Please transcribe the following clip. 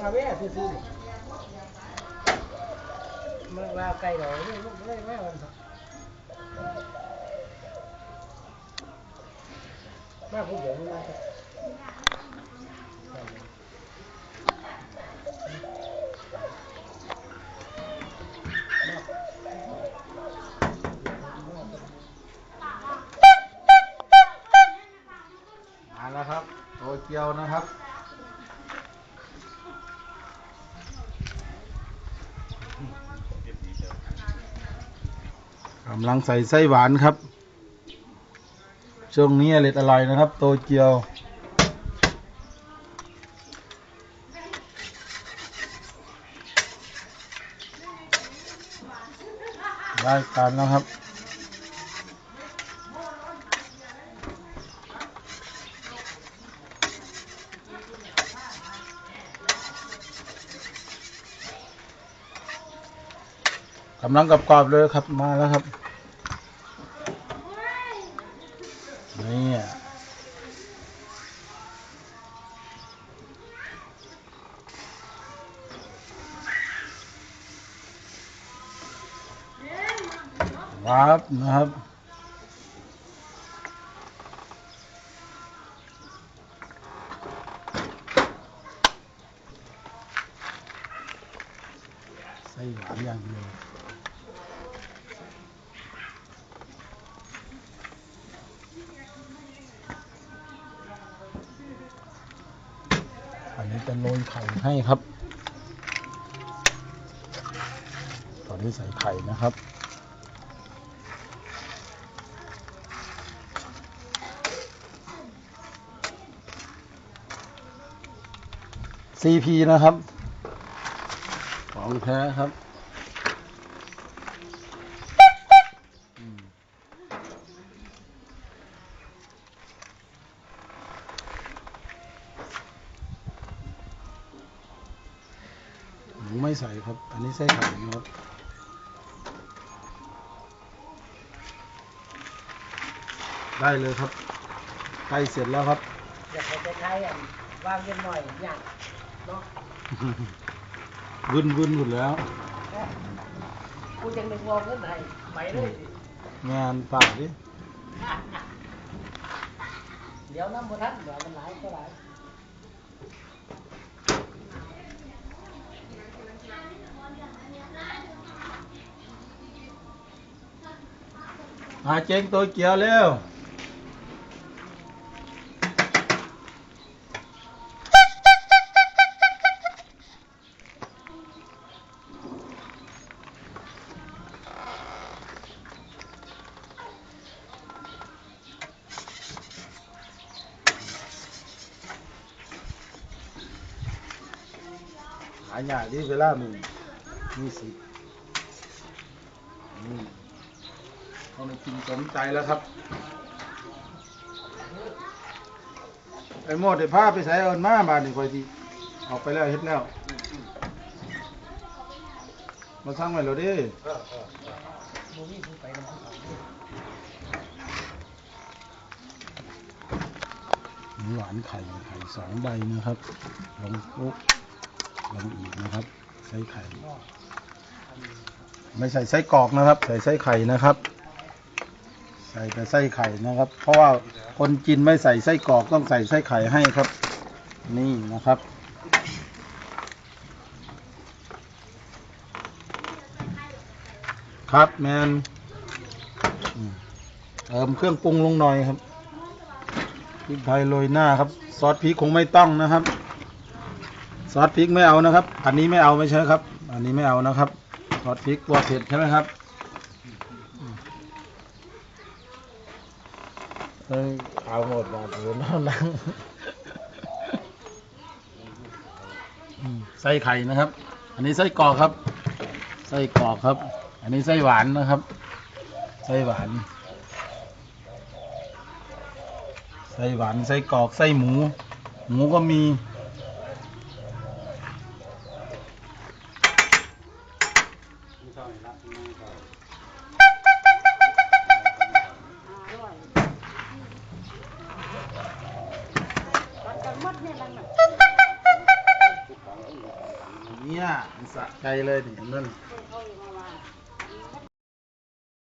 มาแม่ซื้อๆมันว่าไก่ดอกนี่มันไม่ไม่มันมาผู้เดียวมันมาแต่มาแล้วครับโตเกียวนะครับ กำลังใส่ไส้หวานครับ ช่วงนี้อร่อยอร่อยนะครับ โตเกียว ได้การแล้วครับ กำลังกับกรอบๆเลยครับมาแล้วครับนี่อะครับนะครับไส้หวานอย่างเดียว อันนี้จะโรยไข่ให้ครับตอนนี้ใส่ไข่นะครับ CP นะครับ ของแท้ครับ ไม่ใส่ครับ อันนี้ใส่ไข่นะครับได้เลยครับใกล้เสร็จแล้วครับอยากให้ไปไทยอะวางเย็นหน่อยอย่างเนาะวุ่นวุ่นหมดแล้วกูจะนึกว่าเงินให้ไปเลยสิงานเปล่าดิเดี๋ยวน้ำมันทันเดี๋ยวมันหลายก็หลายมาเจ๊งตัวเกียวเร็วหา ยากดิเวลามึงมีสินี่ เขาไม่กินสมใจแล้วครับ ไอ้โมดไอ้ผ้าไปใส่เอินมาบานนี่คอยทีออกไปแล้วเฮ็ดแล้วมาสร้างไว้แล้วดิหวานไข่ไข่สองใบนะครับลงปุ๊บลงอีกนะครับ ใส่ไข่ ไม่ใส่ไส้กรอกนะครับ ใส่ไส้ไข่นะครับ ส่แต่ไส้ไข่นะครับ เพราะว่าคนจีนไม่ใส่ไส้กรอกต้องใส่ไส้ไข่ให้ครับ นี่นะครับ ครับแมนเติมเครื่องปรุงลงหน่อยครับพริกไทยโรยหน้าครับ ซอสพริกคงไม่ต้องนะครับ ซอสพริกไม่เอานะครับ อันนี้ไม่เอาไม่ใช่ครับ อันนี้ไม่เอานะครับ ซอสพริกตัวเผ็ดใช่ไหมครับ เอาหมดมาถือน้ำนังไส้ไข่นะครับ อันนี้ไส้กรอกครับ ไส้กรอกครับ อันนี้ไส้หวานนะครับ ไส้หวาน ไส้หวาน ไส้กรอก ไส้หมู หมูก็มี เนี่ยมสะใจเลยนี่นั่น